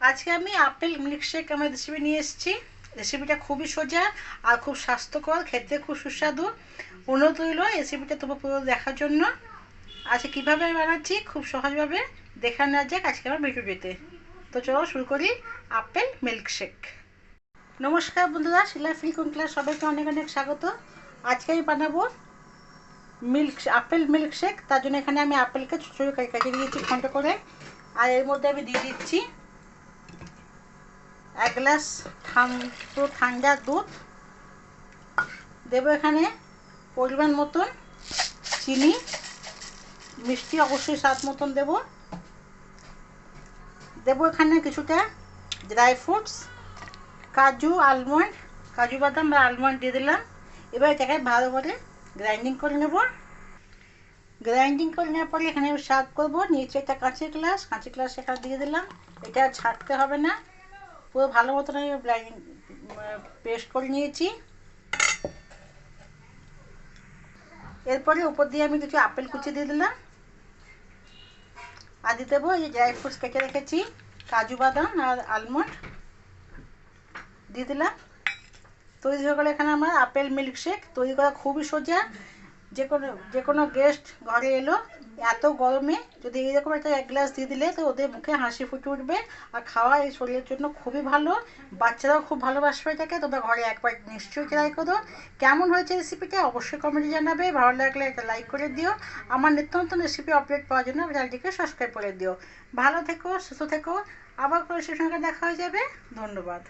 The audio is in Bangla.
আজকে আমি আপেল মিল্কশেক আমার রেসিপি নিয়ে এসেছি। রেসিপিটা খুবই সোজা আর খুব স্বাস্থ্যকর, খেতে খুব সুস্বাদু। অনুরোধ রইল রেসিপিটা তোমার পুরো দেখার জন্য। আজকে কীভাবে আমি বানাচ্ছি? খুব সহজভাবে দেখা নেওয়া যাক আজকে আমার ভিডিওটিতে। তো চলো শুরু করি আপেল মিল্কশেক। নমস্কার বন্ধুরা, শিলা ফিল ক্লাস সবাইকে অনেক অনেক স্বাগত। আজকে আমি বানাবো মিল্ক, আপেল মিল্কশেক। তার জন্য এখানে আমি আপেলকে ছোটো ছোটো কেটে দিয়েছি খন্ড করে। আর এর মধ্যে আমি দিয়ে দিচ্ছি এক গ্লাস পুরো ঠান্ডা দুধ। দেবো এখানে পরিমাণ মতন চিনি। মিষ্টি অবশ্যই স্বাদ মতন দেবো। দেবো এখানে কিছুটা ড্রাই ফ্রুটস কাজু আলমন্ড কাজু বাদাম বা আলমন্ড দিয়ে দিলাম। এবার এটাকে ভালো করে গ্রাইন্ডিং করে নেব। গ্রাইন্ডিং করে নেওয়ার পরে এখানে সার্ভ করব। নিচে একটা কাঁচের গ্লাস কাঁচের গ্লাস এখানে দিয়ে দিলাম। এটা ছাড়তে হবে না। পুরো ভালো মতন আমি পেস্ট করে নিয়েছি। এরপরে উপর দিয়ে আমি কিছু আপেল কুচি দিয়ে দিলাম। আর দিতে দেবো এই ড্রাই ফ্রুটস কেটে রেখেছি, কাজু বাদাম আর আলমন্ড দিয়ে দিলাম। তৈরি হয়ে গেলো এখানে আমার আপেল মিল্কশেক তৈরি করা খুবই সোজা। যে কোনো যে কোনো গেস্ট ঘরে এলো, এত গরমে, যদি এইরকম একটা এক গ্লাস দিয়ে দিলে, তো ওদের মুখে হাসি ফুটে উঠবে। আর খাওয়া এই শরীরের জন্য খুবই ভালো। বাচ্চারাও খুব ভালোবাসবে এটাকে। তোমরা ঘরে একবার নিশ্চয়ই ট্রাই করো। কেমন হয়েছে রেসিপিটা অবশ্যই কমেন্টে জানাবে। ভালো লাগলে একটা লাইক করে দিও। আমার নিত্য নতুন রেসিপি আপডেট পাওয়ার জন্য চ্যানেলটিকে সাবস্ক্রাইব করে দিও। ভালো থেকো, সুস্থ থেকো। আবার কোনো সঙ্গে দেখা হয়ে যাবে। ধন্যবাদ।